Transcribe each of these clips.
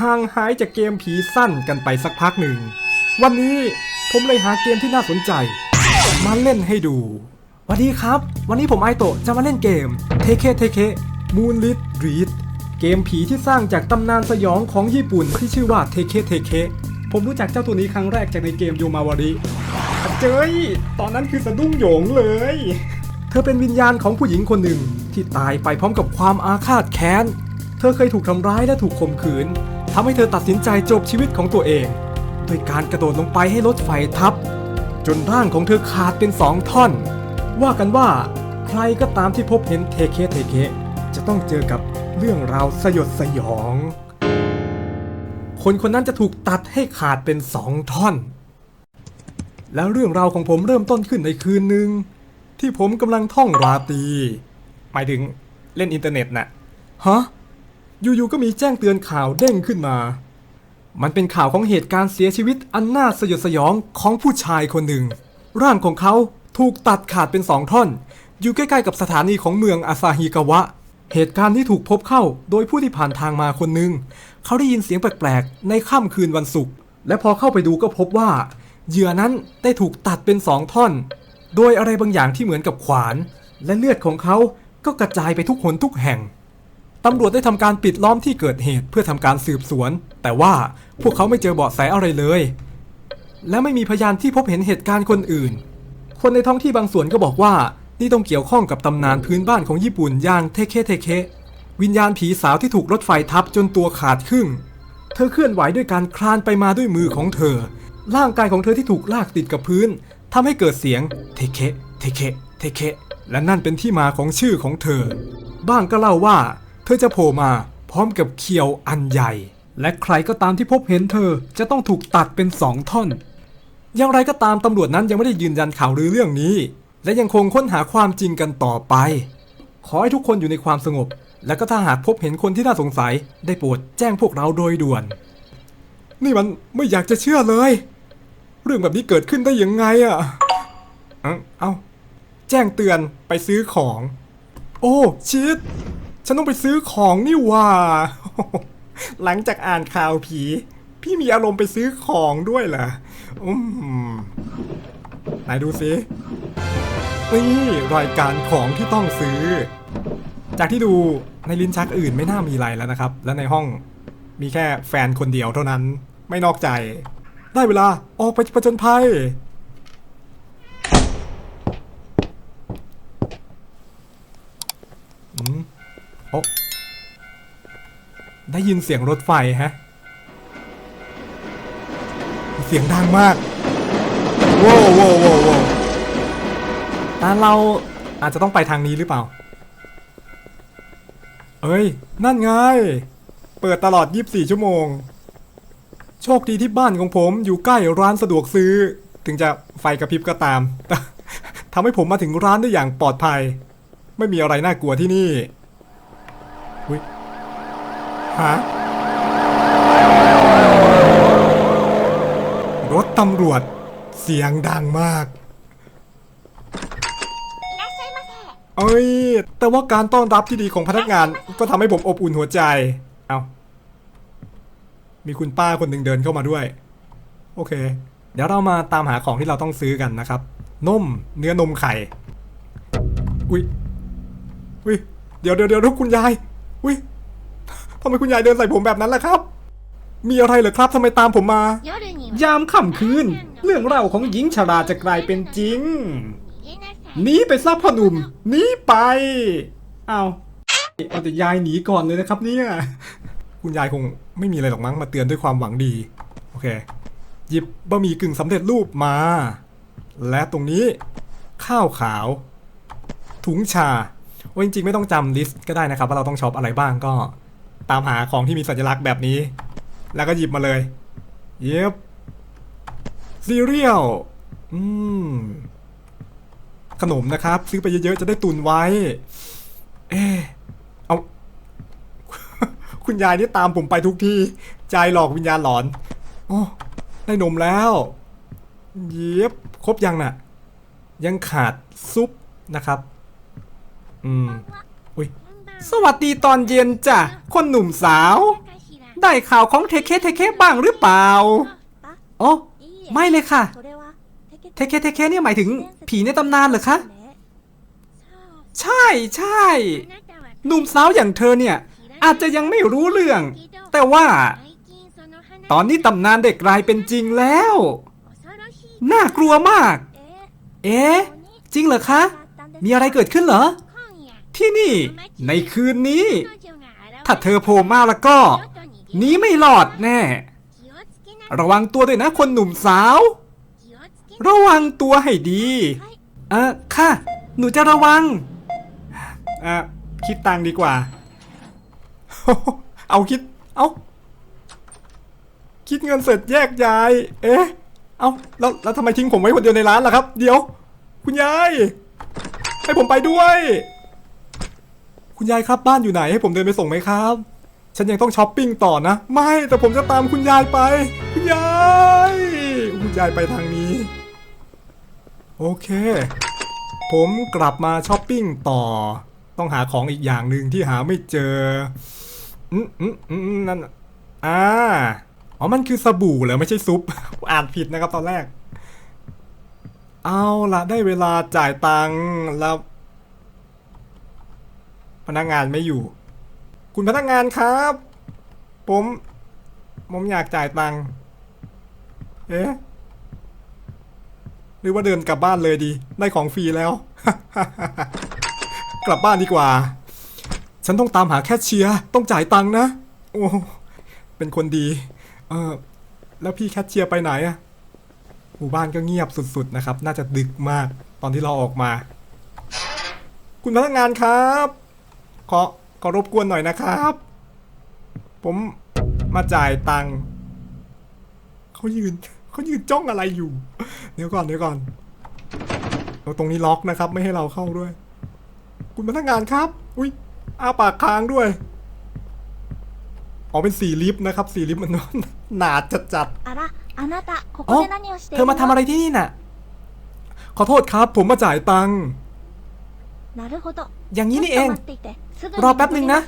ห่างหายจากเกมผีสั้นกันไปสักพักหนึ่ง วันนี้ผมเลยหาเกมที่น่าสนใจ มาเล่นให้ดู วัสดีครับ วันนี้ผมไอโตะจะมาเล่นเกมเทเคเทเคมูนลิทรีดเกมผีที่สร้างจากตำนานสยองของญี่ปุ่นที่ชื่อว่าเทเคเทเคผมรู้จักเจ้าตัวนี้ครั้งแรกจากในเกมโยมาวาริเจ้ยตอนนั้นคือสะดุ้งโยงเลย เธอเป็นวิญญาณของผู้หญิงคนหนึ่งที่ตายไปพร้อมกับความอาฆาตแค้น เธอเคยถูกทำร้ายและถูกข่มขืน ทำให้เธอตัดสินใจจบชีวิตของตัวเองโดยการกระโดดลงไปให้รถไฟทับ จนร่างของเธอขาดเป็นสองท่อน ว่ากันว่าใครก็ตามที่พบเห็นเทเคเทเคจะต้องเจอกับเรื่องราวสยดสยอง คนคนนั้นจะถูกตัดให้ขาดเป็นสองท่อน แล้วเรื่องราวของผมเริ่มต้นขึ้นในคืนหนึ่งที่ผมกำลังท่องราตรีหมายถึงเล่นอินเทอร์เน็ตน่ะฮะ อยู่ๆก็มีแจ้งเตือนข่าวเด้งขึ้นมา มันเป็นข่าวของเหตุการณ์เสียชีวิตอันน่าสยดสยองของผู้ชายคนหนึ่ง ร่างของเขาถูกตัดขาดเป็นสองท่อน อยู่ใกล้ๆกับสถานีของเมืองอาซาฮิกาวะ เหตุการณ์ที่ถูกพบเข้าโดยผู้ที่ผ่านทางมาคนหนึ่ง เขาได้ยินเสียงแปลกๆ ในค่ำคืนวันศุกร์ และพอเข้าไปดูก็พบว่า เหยื่อนั้นได้ถูกตัดเป็นสองท่อน โดยอะไรบางอย่างที่เหมือนกับขวาน และเลือดของเขาก็กระจายไปทุกหนทุกแห่ง ตำรวจได้ทำการปิดล้อมที่เกิดเหตุเพื่อทำการสืบสวน แต่ว่าพวกเขาไม่เจอเบาะแสอะไรเลย และไม่มีพยานที่พบเห็นเหตุการณ์คนอื่น คนในท้องที่บางส่วนก็บอกว่า นี่ต้องเกี่ยวข้องกับตำนานพื้นบ้านของญี่ปุ่นอย่างเทเคเทเควิญญาณผีสาวที่ถูกรถไฟทับจนตัวขาดครึ่ง เธอเคลื่อนไหวด้วยการคลานไปมาด้วยมือของเธอ ร่างกายของเธอที่ถูกลากติดกับพื้นทำให้เกิดเสียงเทเคเทเคเทเคและนั่นเป็นที่มาของชื่อของเธอ บ้างก็เล่าว่า อจะโผล่มาพร้อมกับเขียวอันใหญ่ และใครก็ตามที่พบเห็นเธอจะต้องถูกตัดเป็นสองท่อน อย่างไรก็ตามตำรวจนั้นยังไม่ได้ยืนยันข่าวหรือเรื่องนี้ และยังคงค้นหาความจริงกันต่อไป ขอให้ทุกคนอยู่ในความสงบ และก็ถ้าหากพบเห็นคนที่น่าสงสัย ได้โปรดแจ้งพวกเราโดยด่วน นี่มันไม่อยากจะเชื่อเลย เรื่องแบบนี้เกิดขึ้นได้ยังไงอะเอ้าแจ้งเตือนไปซื้อของ โอ้ชิด ฉันต้องไปซื้อของนี่ว่า หลังจากอ่านข่าวผี พี่มีอารมณ์ไปซื้อของด้วยเหรออืมไหนดูสินี่รายการของที่ต้องซื้อ จากที่ดูในลิ้นชักอื่นไม่น่ามีอะไรแล้วนะครับ และในห้องมีแค่แฟนคนเดียวเท่านั้น ไม่นอกใจ ได้เวลาออกไปผจญภัย อืม โอ้ได้ยินเสียงรถไฟฮะ เสียงดังมากว้าวว้วว้วโว้ต่เราอาจจะต้องไปทางนี้หรือเปล่า เอ้ย นั่นไง เปิดตลอด 24 ชั่วโมง โชคดีที่บ้านของผมอยู่ใกล้ร้านสะดวกซื้อ ถึงจะไฟกระพริบก็ตามทำให้ผมมาถึงร้านได้อย่างปลอดภัย ไม่มีอะไรน่ากลัวที่นี่ อุ้ยฮะรถตำรวจเสียงดังมาก เอ้ย แต่ว่าการต้อนรับที่ดีของพนักงานก็ทำให้ผมอบอุ่นหัวใจ เอามีคุณป้าคนหนึ่งเดินเข้ามาด้วย โอเค เดี๋ยวเรามาตามหาของที่เราต้องซื้อกันนะครับ นม เนื้อนมไข่ อุ้ยอุ้ย เดี๋ยวเดี๋ยวเดี๋ยวคุณยาย อุ้ยทำไมคุณยายเดินใส่ผมแบบนั้นล่ะครับ มีอะไรเหรอครับทำไมตามผมมา ยามค่ำคืน เรื่องเล่าของหญิงชราจะกลายเป็นจริงหนีไปซะพ่อหนุ่มหนีไปเอาเอาแต่ยายหนีก่อนเลยนะครับเนี่ยคุณยายคงไม่มีอะไรหรอกมั้งมาเตือนด้วยความหวังดี โอเค หยิบบะหมี่กึ่งสำเร็จรูปมา และตรงนี้ ข้าวขาว ถุงชา ว่าจริงๆไม่ต้องจำลิสต์ก็ได้นะครับ ว่าเราต้องช็อปอะไรบ้างก็ตามหาของที่มีสัญลักษณ์แบบนี้ แล้วก็หยิบมาเลยเย็บซีเรียลอืมขนมนะครับ ซื้อไปเยอะๆจะได้ตุนไว้ เอ๊เอา คุณยายนี่ตามผมไปทุกที่ใจหลอกวิญญาณหลอนโอ้ได้นมแล้วเย็บครบยังน่ะ ยังขาดซุปนะครับ อืม อุ้ย สวัสดีตอนเย็นจ้ะ คนหนุ่มสาว ได้ข่าวของเทเคเทเคบ้างหรือเปล่า อ๋อ ไม่เลยค่ะ เทเคเทเคเนี่ยหมายถึงผีในตำนานเหรอคะ ใช่ใช่ หนุ่มสาวอย่างเธอเนี่ย อาจจะยังไม่รู้เรื่อง แต่ว่า ตอนนี้ตำนานเด็กกลายเป็นจริงแล้ว น่ากลัวมาก เอ๊จริงเหรอคะ มีอะไรเกิดขึ้นเหรอ ที่นี่ในคืนนี้ ถ้าเธอโผล่มาแล้วก็หนีไม่รอดแน่ ระวังตัวด้วยนะคนหนุ่มสาว ระวังตัวให้ดีเออค่ะ หนูจะระวังอะคิดตังดีกว่า เอาคิด เอาคิดเงินเสร็จแยกย้าย เอ๊ะ เอาแล้วแล้วทำไมทิ้งผมไว้คนเดียวในร้านล่ะครับ เดี๋ยว คุณยาย ให้ผมไปด้วย คุณยายครับบ้านอยู่ไหนให้ผมเดินไปส่งไหมครับ ฉันยังต้องช้อปปิ้งต่อนะ ไม่แต่ผมจะตามคุณยายไป คุณยาย คุณยายไปทางนี้ โอเค ผมกลับมาช้อปปิ้งต่อ ต้องหาของอีกอย่างหนึ่งที่หาไม่เจออืมอืมอืมนั่นอ่าอ๋อมันคือสบู่เหรอไม่ใช่ซุป อ่านผิดนะครับตอนแรก เอาละได้เวลาจ่ายตังค์แล้ว พนักงานไม่อยู่ คุณพนักงานครับ ผมผมอยากจ่ายตังค์เอ๊ะหรือว่าเดินกลับบ้านเลยดี ได้ของฟรีแล้ว กลับบ้านดีกว่า ฉันต้องตามหาแคชเชียร์ต้องจ่ายตังค์นะ โอ้เป็นคนดี เออแล้วพี่แคชเชียร์ไปไหนอะหมู่บ้านก็เงียบสุดๆนะครับ น่าจะดึกมากตอนที่เราออกมา คุณพนักงานครับ ขอ ขอรบกวนหน่อยนะครับ ผมมาจ่ายตังค์เขายืน เขายืนจ้องอะไรอยู่ เดี๋ยวก่อนเดี๋ยวก่อนเราตรงนี้ล็อกนะครับ ไม่ให้เราเข้าด้วย คุณพนักงานครับ อุ้ยอ้าปากค้างด้วย อ๋อเป็นสีลิฟต์นะครับ สีลิฟต์มัน หนาจัดจัด あらあなたこ อ๋อ こで何をしてい เธอ る มาทำอะไรที่นี่น่ะ ขอโทษครับ ผมมาจ่ายตังค์ なるほど อย่างนี้ ちょっ นี่เอง รอแป๊บหนึ่งนะ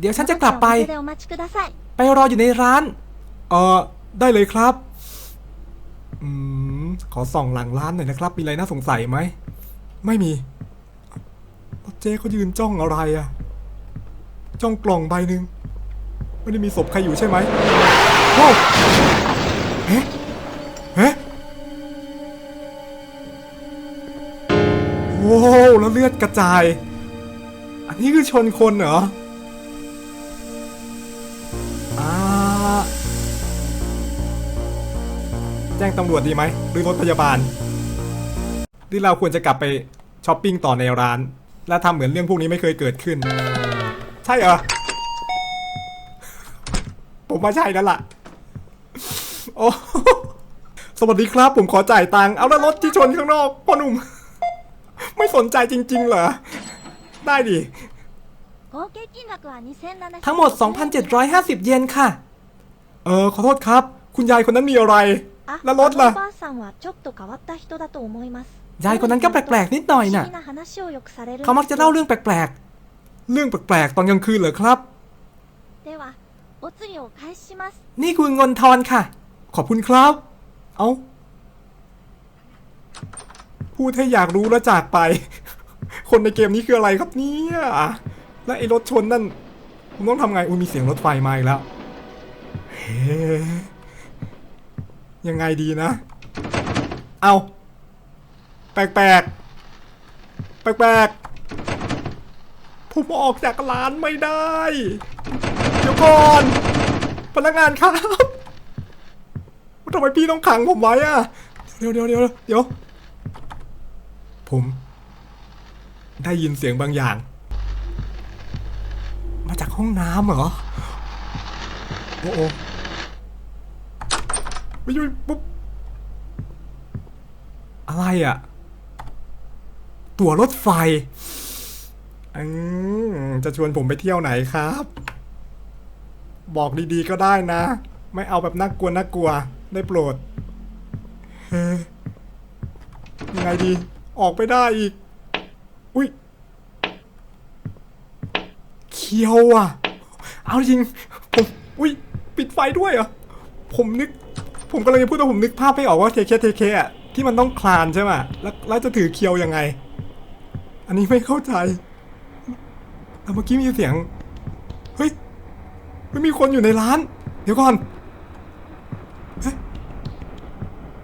เดี๋ยวฉันจะกลับไป ไปรออยู่ในร้าน เออได้เลยครับ อืม ขอส่องหลังร้านหน่อยนะครับ มีอะไรน่าสงสัยไหม ไม่มี เจ๊เขายืนจ้องอะไรอะจ้องกล่องใบหนึ่งไม่ได้มีศพใครอยู่ใช่ไหมโอ้เฮ้เอ๊โอ้แล้วเลือดกระจาย อันนี้คือชนคนเหรออาแจ้งตำรวจดีไหม หรือรถพยาบาล หรือเราควรจะกลับไปช้อปปิ้งต่อในร้าน และทำเหมือนเรื่องพวกนี้ไม่เคยเกิดขึ้น ใช่เหรอ ผมว่าใช่แล้วล่ะ โอ้สวัสดีครับ ผมขอจ่ายตังค์เอาแล้วรถที่ชนข้างนอกพ่อหนุ่ม ไม่สนใจจริง ๆ เหรอ ได้ดิ ทั้งหมด 2,750 เยนค่ะ เออ ขอโทษครับ คุณยายคนนั้นมีอะไร แล้วรถล่ะ ยายคนนั้นก็แปลกๆ นิดหน่อยน่ะ เขามักจะเล่าเรื่องแปลกๆ เรื่องแปลกๆ ตอนกลางคืนเหรอครับ นี่คือเงินทอนค่ะ ขอบคุณครับ เอาพูดให้อยากรู้แล้วจากไป คนในเกมนี้คืออะไรครับเนี่ยและไอ้รถชนนั่นผมต้องทำไงอุ้ยมีเสียงรถไฟมาอีกแล้วเฮ้ยังไงดีนะ เอาแปลกแปลกแปลกผมออกจากร้านไม่ได้ เดี๋ยวก่อนพนักงานครับทำไมพี่ต้องขังผมไว้อะเดี๋ยวเดี๋ยวเดี๋ยวเดี๋ยวผม ได้ยินเสียงบางอย่าง มาจากห้องน้ำเหรอ โอ้โอไม่ยุ่ยปุ๊บ อะไรอะตั๋วรถไฟอืมจะชวนผมไปเที่ยวไหนครับ บอกดีๆก็ได้นะ ไม่เอาแบบน่ากลัวน่ากลัว ได้โปรดเฮ้ยยังไงดี ออกไปได้อีก อุ้ยเคียวอะ เอาจริง ผมอุ้ยปิดไฟด้วยเหรอ ผมนึก ผมกำลังจะพูดว่าผมนึกภาพไม่ออกว่าเทเคเทเคอะที่มันต้องคลานใช่ไหมแล้วแล้วจะถือเคียวยังไง อันนี้ไม่เข้าใจแต่เมื่อกี้มีเสียง เฮ้ยไม่มีคนอยู่ในร้าน เดี๋ยวก่อนเฮ้ย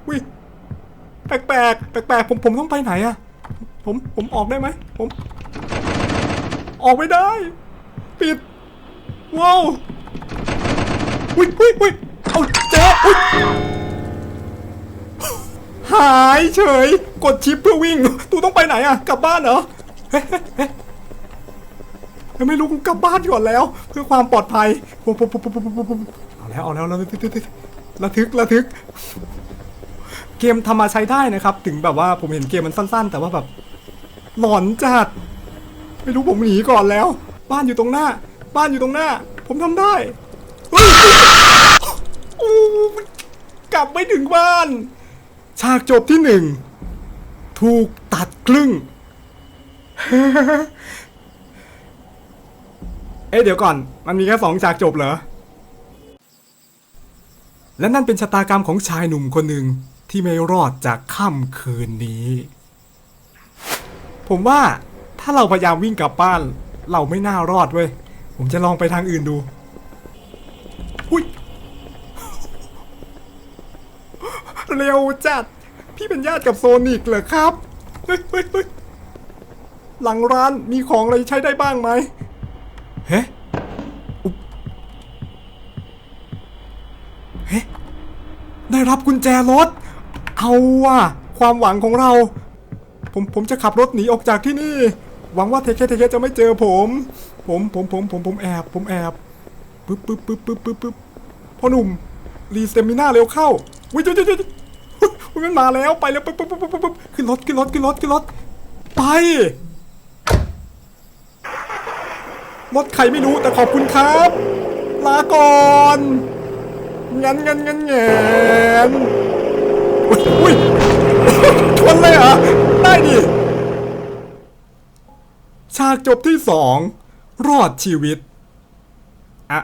วิแปลกแปลกแปลกแปลกผมผมต้องไปไหนอะผมผมออกได้ไหมผม ออกไม่ได้ ว้าวอุ้ยอุ้ยอุ้ยเอาเจ๊อุ้ยหายเฉย กดชิปเพื่อวิ่ง ตูต้องไปไหนอะกลับบ้านเหรอเฮ้ยเฮ้ยไม่รู้กูกลับบ้านก่อนแล้ว เพื่อความปลอดภัยปุ๊บปุ๊บปุ๊บปุ๊บปุ๊บเอาแล้วเอาแล้วระทึกระทึกระทึก เกมทำมาใช้ได้นะครับ ถึงแบบว่าผมเห็นเกมมันสั้น ๆ แต่ว่าแบบหลอนจัด ไม่รู้ผมหนีก่อนแล้ว บ้านอยู่ตรงหน้า บ้านอยู่ตรงหน้า ผมทำได้โอ้กลับไม่ถึงบ้าน ฉากจบที่หนึ่ง ถูกตัดครึ่ง เอ๊ะเดี๋ยวก่อน มันมีแค่สองฉากจบเหรอ และนั่นเป็นชะตากรรมของชายหนุ่มคนหนึ่งที่ไม่รอดจากค่ำคืนนี้ ผมว่าถ้าเราพยายามวิ่งกลับบ้าน เราไม่น่ารอดเว้ย ผมจะลองไปทางอื่นดู อุ้ย เร็วจัด พี่เป็นญาติกับโซนิกเหรอครับ เฮ้ยเฮ้ยเฮ้ยหลังร้านมีของอะไรใช้ได้บ้างไหมเฮ้เฮ้ได้รับกุญแจรถ เอาว่ะ ความหวังของเรา ผมผมจะขับรถหนีออกจากที่นี่ หวังว่าเทเคเทเคจะไม่เจอผม ผมผมผมผมผมแอบผมแอบปึ๊บปึ๊บปึ๊บปึ๊บปึ๊บปึ๊บพ่อหนุ่มรีสเตมิน่าเร็วเข้าวิจุจุจุจุอุ๊ยมันมาแล้วไปแล้วปึ๊บปึ๊บปึ๊บปึ๊บปึ๊บขึ้นรถขึ้นรถขึ้นรถขึ้นรถไปรถใครไม่รู้แต่ขอบคุณครับ ลาก่อนงั้นงั้นงั้นแงนอุ้ยอุ้ยชนเลยเหรอได้ดิฉากจบที่สอง รอดชีวิต อะ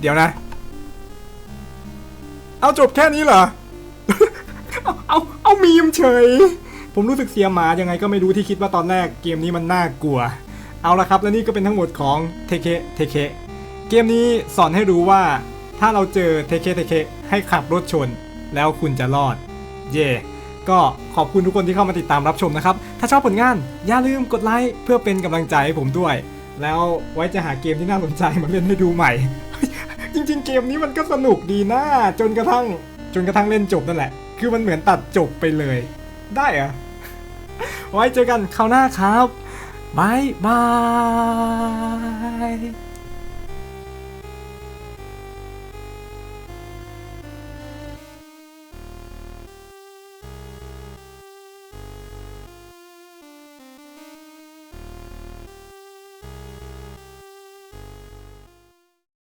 เดี๋ยวนะ เอาจบแค่นี้เหรอ เอาเอาเอามีมเฉย ผมรู้สึกเสียหมายังไงก็ไม่รู้ที่คิดว่าตอนแรกเกมนี้มันน่ากลัว เอาละครับและนี่ก็เป็นทั้งหมดของเทเคเทเคเกมนี้สอนให้รู้ว่า ถ้าเราเจอเทเคเทเคให้ขับรถชน แล้วคุณจะรอด เย่ ก็ขอบคุณทุกคนที่เข้ามาติดตามรับชมนะครับ ถ้าชอบผลงานอย่าลืมกดไลค์เพื่อเป็นกำลังใจให้ผมด้วย แล้วไว้จะหาเกมที่น่าสนใจมาเล่นให้ดูใหม่ จริงๆ เกมนี้มันก็สนุกดีนะ จนกระทั่งจนกระทั่งเล่นจบนั่นแหละ คือมันเหมือนตัดจบไปเลย ได้อะไว้เจอกันคราวหน้าครับบายบาย